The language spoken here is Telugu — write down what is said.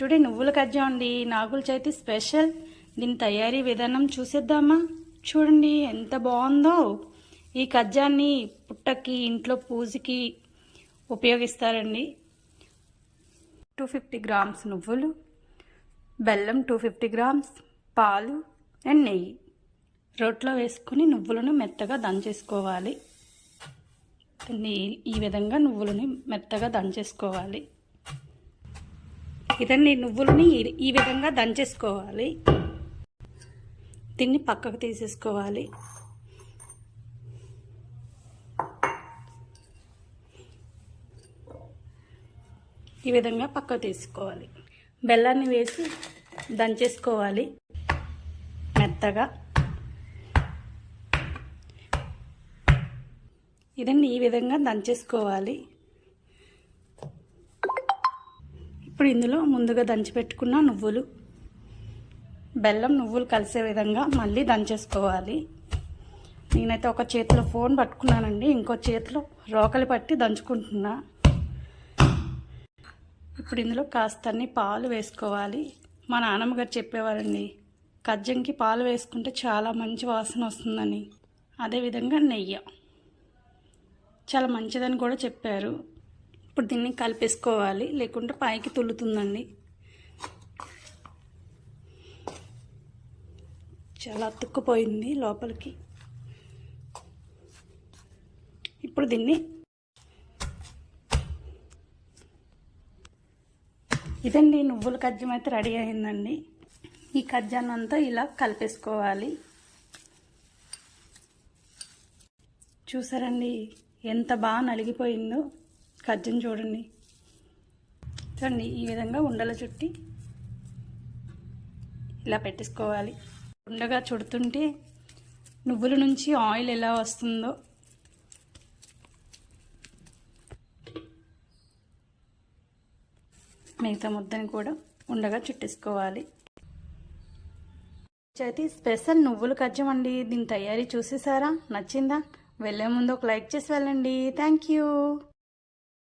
టుడే నువ్వుల కజ్జా అండి. నాగుల చవితి స్పెషల్. దీని తయారీ విధానం చూసేద్దామా? చూడండి ఎంత బాగుందో. ఈ కజ్జాన్ని పుట్టకి ఇంట్లో పూజకి ఉపయోగిస్తారండి. టూ ఫిఫ్టీ గ్రామ్స్ నువ్వులు బెల్లం టూ ఫిఫ్టీ గ్రామ్స్ పాలు అండ్ నెయ్యి. రోట్లో వేసుకుని నువ్వులను మెత్తగా దంచేసుకోవాలి. ఈ విధంగా నువ్వులని మెత్తగా దంచేసుకోవాలి. ఇదన్నీ నువ్వులని ఈ- ఈ విధంగా దంచేసుకోవాలి. దీన్ని పక్కకు తీసేసుకోవాలి. ఈ విధంగా పక్కకు తీసుకోవాలి. బెల్లాన్ని వేసి దంచేసుకోవాలి. మెత్తగా. ఇదండి ఈ విధంగా దంచేసుకోవాలి. ఇప్పుడు ఇందులో ముందుగా దంచి పెట్టుకున్న నువ్వులు. బెల్లం నువ్వులు కలిసే విధంగా మళ్ళీ దంచేసుకోవాలి. నేనైతే ఒక చేతిలో ఫోన్ పట్టుకున్నానండి. ఇంకో చేతిలో రోకలి పట్టి దంచుకుంటున్నా. ఇప్పుడు ఇందులో కాస్తన్ని పాలు వేసుకోవాలి. మా నాన్నమ్మ గారు చెప్పేవారండి కజ్జంకి పాలు వేసుకుంటే చాలా మంచి వాసన వస్తుందని. అదేవిధంగా నెయ్యి. చాలా మంచిదని కూడా చెప్పారు. ఇప్పుడు దీన్ని కలిపేసుకోవాలి. లేకుంటే పైకి తుల్లుతుందండి. చాలా అతుక్కుపోయింది లోపలికి. ఇప్పుడు దీన్ని ఇదండి నువ్వుల కజ్జం అయితే రెడీ అయిందండి. ఈ కజ్జాన్ని అంతా ఇలా కలిపేసుకోవాలి. చూసారండి ఎంత బాగా నలిగిపోయిందో. కజ్జం చూడండి. చూడండి ఈ విధంగా ఉండలు చుట్టి ఇలా పెట్టేసుకోవాలి. ఉండగా చుడుతుంటే నువ్వుల నుంచి ఆయిల్ ఎలా వస్తుందో మిగతా ముద్దని కూడా ఉండగా చుట్టేసుకోవాలి. అయితే స్పెషల్ నువ్వుల కజ్జం అండి. దీని తయారీ చూసేసారా? నచ్చిందా? వెళ్ళే ముందు ఒక లైక్ చేసి వెళ్ళండి. Thank you.